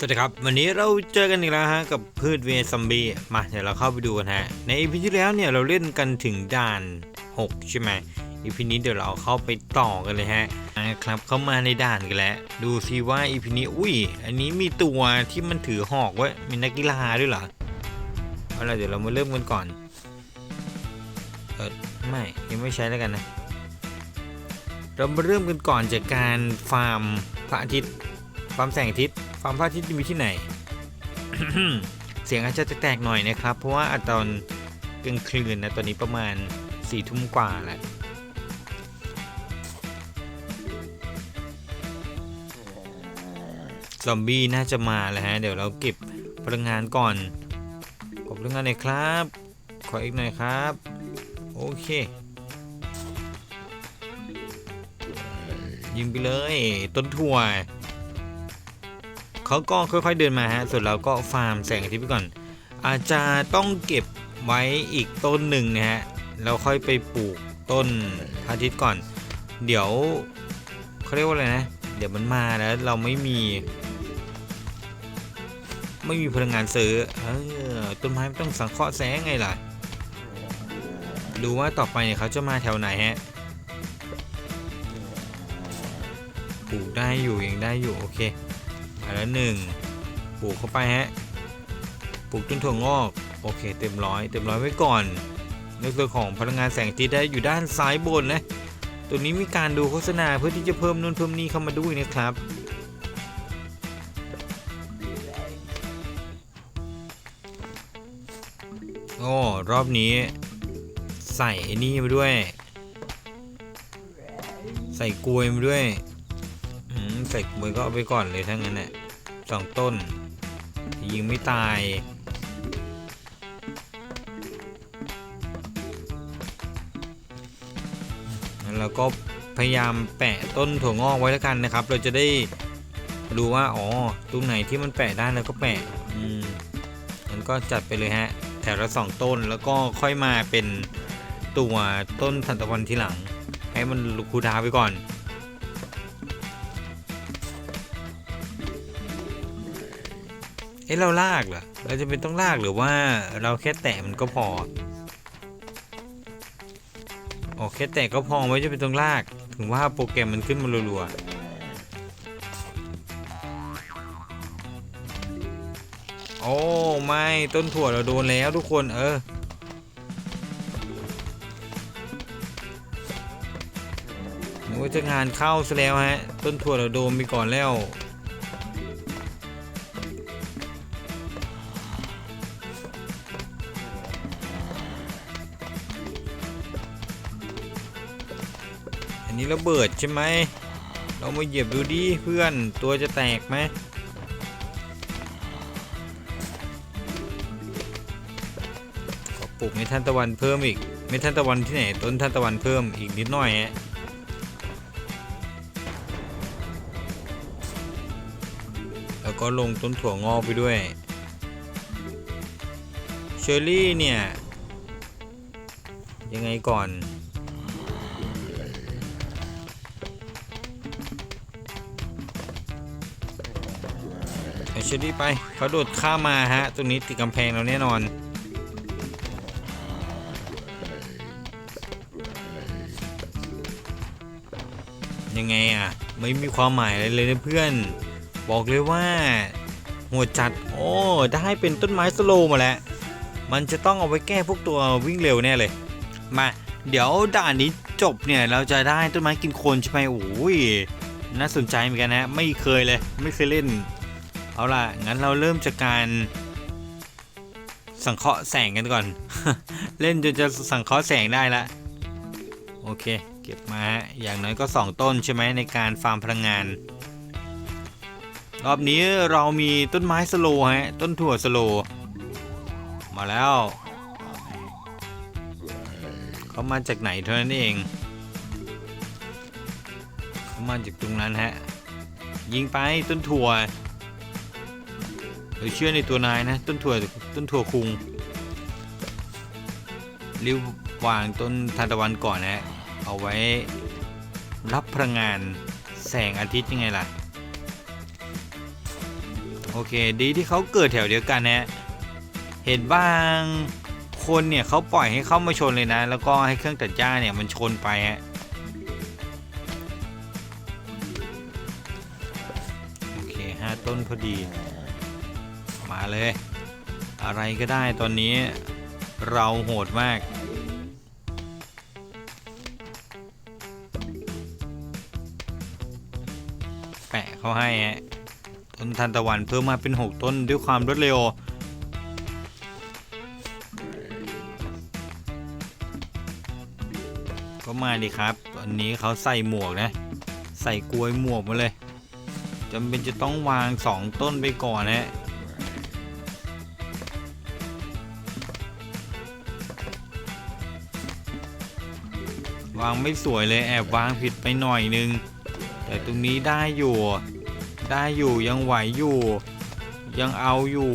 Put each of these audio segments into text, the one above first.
สวัสดีครับ วันนี้เราเจอกันอีกแล้วฮะกับพืชเวซอมบีมาเดี๋ยวเราเข้าไปดูกันฮะ ในอีพีที่แล้วเนี่ยเราเล่นกันถึงด่าน 6 ใช่ไหมอีพีนี้เดี๋ยวเราเข้าไปต่อกันเลยฮะนะครับเข้ามาในด่านกันแล้ว ดูซิว่าอีพีนี้อุ้ย อันนี้มีตัวที่มันถือหอกไว้มีนักกีฬาด้วยเหรอเอาล่ะเดี๋ยวเรามาเริ่มกันก่อนเออไม่ยังไม่ใช้แล้วกันนะ เรามาเริ่มกันก่อนจากการฟาร์มพระอาทิตย์ฟาร์มแสงอาทิตย์ ฟาร์มพระอาทิตย์มีที่ไหน เสียงอาจจะแตกๆหน่อยนะครับ เพราะว่าตอนกลางคืนนะตอนนี้ประมาณสี่ทุ่มกว่าแหละซอมบี้น่าจะมาแล้วฮะ เดี๋ยวเราเก็บพลังงานก่อนขอพลังงานหน่อยครับ ขออีกหน่อยครับ โอเค ยิงไปเลย ต้นถั่ว เขาก็ค่อยๆเดินมาฮะส่วนเราก็ฟาร์มแสงอาทิตย์ไปก่อน อาจจะต้องเก็บไว้อีกต้นหนึ่งนะฮะแล้วค่อยไปปลูกต้นอาทิตย์ก่อน เดี๋ยวเขาเรียกว่าอะไรนะ เดี๋ยวมันมาแล้วเราไม่มี ไม่มีพลังงานซื้อเออต้นไม้ต้องสังเคราะห์แสงไงล่ะ ดูว่าต่อไปเนี่ยเขาจะมาแถวไหนฮะปลูกได้อยู่ยังได้อยู่โอเค อันละหนึ่งปลูกเข้าไปฮะปลูกต้นถั่วงอก โอเค เต็มร้อยเต็มร้อยไว้ก่อนในส่วนของพลังงานแสงอาทิตย์ได้อยู่ด้านซ้ายบนนะตัวนี้มีการดูโฆษณาเพื่อที่จะเพิ่มนู่นเพิ่มนี่เข้ามาด้วยนะครับ โอ้รอบนี้ ใส่ไอ้นี่มาด้วย ใส่กลวยมาด้วย ใส่กลวยก็เอาไปก่อนเลยทั้งนั้นแหละสองต้น ยิงไม่ตายงั้นเราก็พยายามแปะต้นถั่วงอกไว้แล้วกันนะครับ เราจะได้รู้ว่าอ๋อตรงไหนที่มันแปะได้เราก็แปะอืมงั้นก็จัดไปเลยฮะ แถวละสองต้นแล้วก็ค่อยมาเป็นตัวต้นทันตะวันทีหลัง ให้มันคูดาวไปก่อน เอ๊ะเราลากเหรอ เราจะเป็นต้องลากหรือว่าเราแค่แตะมันก็พอโอแค่แตะก็พอไม่จะเป็นต้องลาก ถึงว่าโปรแกรมมันขึ้นมารัวๆ โอ้ไม่ต้นถั่วเราโดนแล้วทุกคนเออ นึกว่าจะงานเข้าซะแล้วฮะ ต้นถั่วเราโดนไปก่อนแล้ว นี้ระเบิดใช่ไหม เรามาเหยียบดูดิเพื่อนตัวจะแตกไหมขอปลูกเมทันตะวันเพิ่มอีกเมทันตะวันที่ไหนต้นทันตะวันเพิ่มอีกนิดหน่อยฮะแล้วก็ลงต้นถั่วงอกไปด้วยเชอร์รี่เนี่ยยังไงก่อน เชอรี่ไปเขาโดดข้ามมาฮะ ตรงนี้ติดกำแพงเราแน่นอน ยังไงอะ ไม่มีความหมายอะไรเลยนะเพื่อน บอกเลยว่าหัวจัด โอ้ได้เป็นต้นไม้สโลมาแล้ว มันจะต้องเอาไว้แก้พวกตัววิ่งเร็วแน่เลย มา เดี๋ยวด่านนี้จบเนี่ย เราจะได้ต้นไม้กินโคนใช่ไหมโอ้ยน่าสนใจเหมือนกันนะ ไม่เคยเลย ไม่เคยเล่น เอาล่ะ งั้นเราเริ่มจากการสังเคราะห์แสงกันก่อน เล่นจนจะสังเคราะห์แสงได้ละ โอเค เก็บมาฮะอย่างน้อยก็ 2 ต้นใช่ไหมในการฟาร์มพลังงาน รอบนี้เรามีต้นไม้สโลฮะ ต้นถั่วสโล มาแล้ว เขามาจากไหนเท่านั้นเอง เขามาจากตรงนั้นฮะ ยิงไปต้นถั่ว เราเชื่อในตัวนายนะ ต้นถั่วต้นถั่วคุงริ้ววางต้นทานตะวันก่อนนะฮะเอาไว้รับพลังงานแสงอาทิตย์ยังไงล่ะ โอเคดีที่เขาเกิดแถวเดียวกันนะ เห็นบ้างคนเนี่ยเขาปล่อยให้เข้ามาชนเลยนะ แล้วก็ให้เครื่องตัดหญ้าเนี่ยมันชนไปฮะโอเคห้าต้นพอดี เลย อะไรก็ได้ตอนนี้เราโหดมาก แปะเขาให้ฮะต้นทันตะวันเพิ่มมาเป็น 6 ต้นด้วยความรวดเร็วก็มาดิครับ ตอนนี้เขาใส่หมวกนะ ใส่กลวยหมวกมาเลยจำเป็นจะต้องวาง 2 ต้นไปก่อนนะ วางไม่สวยเลยแอบวางผิดไปหน่อยนึง แต่ตรงนี้ได้อยู่ ได้อยู่ยังไหวอยู่ ยังเอาอยู่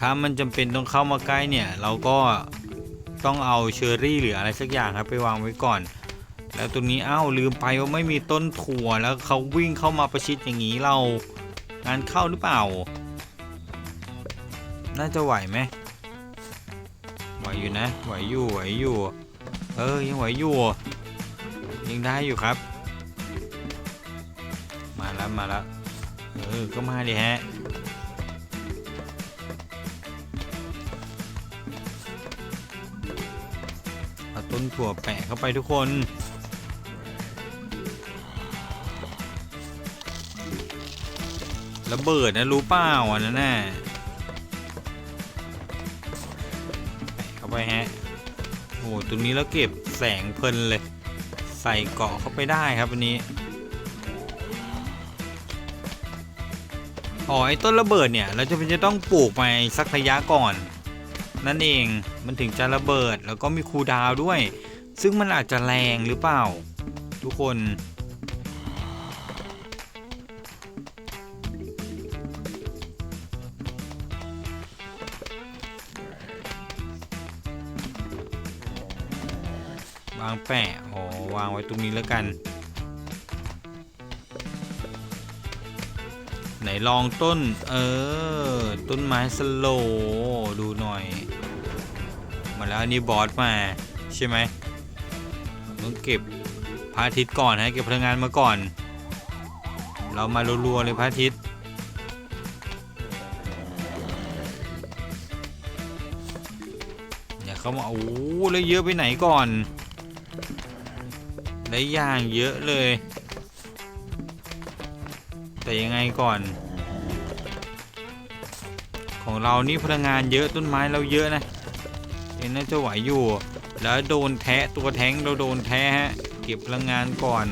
ถ้ามันจำเป็นต้องเข้ามาใกล้เนี่ย เราก็ต้องเอาเชอร์รี่หรืออะไรสักอย่างครับไปวางไว้ก่อน แล้วตรงนี้เอ้าลืมไปว่าไม่มีต้นถั่วแล้วเขาวิ่งเข้ามาประชิดอย่างนี้เรางานเข้าหรือเปล่า น่าจะไหวไหม วอยู่นะ ไหวอยู่ ไหวอยู่ เออ ยังไหวอยู่ ยังได้อยู่ครับ มาแล้ว มาแล้ว เออ ก็มาดิฮะ เอาต้นถั่วแปะเข้าไปทุกคนระเบิดนะรู้เปล่าอันนั้นน่ะ ไปฮะโอ้ตรงนี้แล้วเก็บแสงเพลินเลย ใส่เกาะเข้าไปได้ครับอันนี้อ๋อไอ้ต้นระเบิดเนี่ย เราจะเป็นจะต้องปลูกไปสักระยะก่อน นั่นเองมันถึงจะระเบิดแล้วก็มีคูดาวด้วย ซึ่งมันอาจจะแรงหรือเปล่า ทุกคนางแปะอ๋อวางไว้ตรงนี้แล้วกัน ไหนลองต้น เออ ต้นไม้สโลดูหน่อย มาแล้วนนี้บอสมาใช่ไหมต้องเก็บพระอาทิตย์ก่อนฮะเก็บพลังงานมาก่อน เรามารัวๆเลยพระอาทิตย์อย่าเขามาโอ้แล้วเยอะไปไหนก่อน ได้อย่างเยอะเลย แต่ยังไงก่อน ของเรานี่พลังงานเยอะต้นไม้เราเยอะนะเอ็นน่าจะไหวอยู่ แล้วโดนแทะตัวแท้งเราโดนแทะฮะเก็บพลังงานก่อน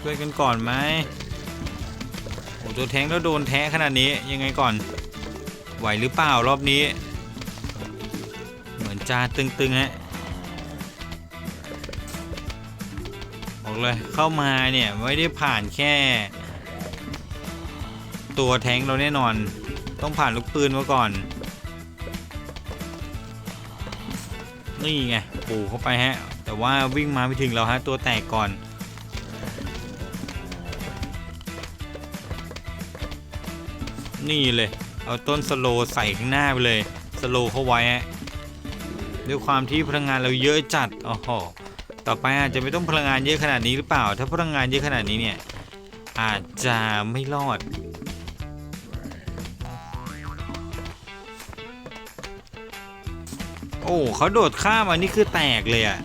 ช่วยกันก่อนไหมโอ้ตัวแท้งแล้วโดนแทะขนาดนี้ยังไงก่อน ไหวหรือเปล่ารอบนี้ เหมือนจะตึงๆฮะ เลย เข้ามาเนี่ย ไม่ได้ผ่านแค่ ตัวแทงเราแน่นอน ต้องผ่านลูกปืนมาก่อน นี่ไงปูเข้าไปฮะ แต่ว่าวิ่งมาไม่ถึงเราฮะ ตัวแตกก่อนนี่เลย เอาต้นสโลใส่ข้างหน้าไปเลย สโลเข้าไว้ฮะด้วยความที่พลังงานเราเยอะจัด โอ้โห ต่อไปอาจจะไม่ต้องพลังงานเยอะขนาดนี้หรือเปล่า ถ้าพลังงานเยอะขนาดนี้เนี่ย อาจจะไม่รอด โอ้เขาโดดข้ามอันนี้คือแตกเลยอะ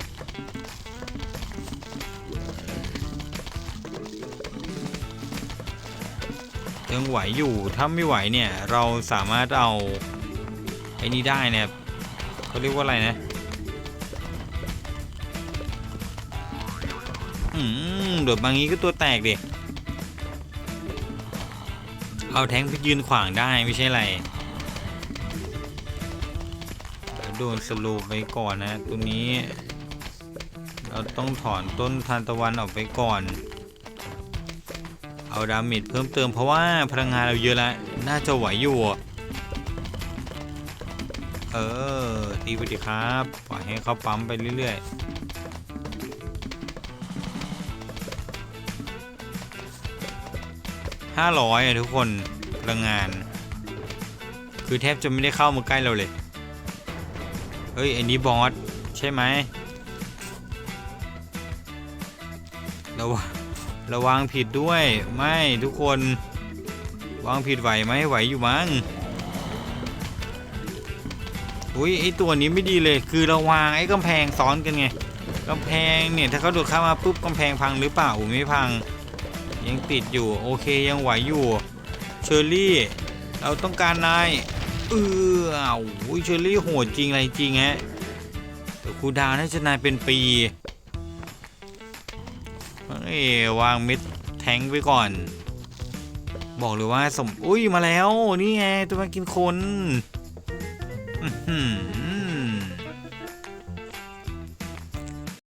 ยังไหวอยู่ ถ้าไม่ไหวเนี่ย เราสามารถเอาไอ้นี้ได้เนี่ยเขาเรียกว่าอะไรนะ อืมโดดบางนี้ก็ตัวแตกดิเอาแทงไปยืนขวางได้ไม่ใช่ไรเดี๋ยวโดนสลูไปก่อนนะตรงนี้ เราต้องถอนต้นทานตะวันออกไปก่อน เอาดาเมจเพิ่มเติมเพราะว่าพลังงานเราเยอะแล้วน่าจะไหวอยู่เออตีไปดิครับปล่อยให้เขาปั๊มไปเรื่อยๆ ห้าร้อยอะทุกคนพลังงาน คือแทบจะไม่ได้เข้ามาใกล้เราเลย เฮ้ยอันนี้บอสใช่ไหมระวังระวังผิดด้วย ไม่ทุกคนวางผิดไหวไหมไหวอยู่มั้งอุ้ยไอตัวนี้ไม่ดีเลยคือเราวางไอ้กำแพงซ้อนกันไงกำแพงเนี่ยถ้าเขาโดดเข้ามาปุ๊บกำแพงพังหรือเปล่าอุ๊ยไม่พัง ยังติดอยู่โอเคยังไหวอยู่เชอร์รี่ เราต้องการนายเอออ้าวอุ้ยเชอร์รี่โหดจริงอะไรจริงฮะแต่ครูดาวน่าจะนายเป็นปีเฮ้ยวางเม็ดแทงค์ไว้ก่อน บอกเลยว่าสม อุ้ยมาแล้ว นี่ไงตัวมากินคนอื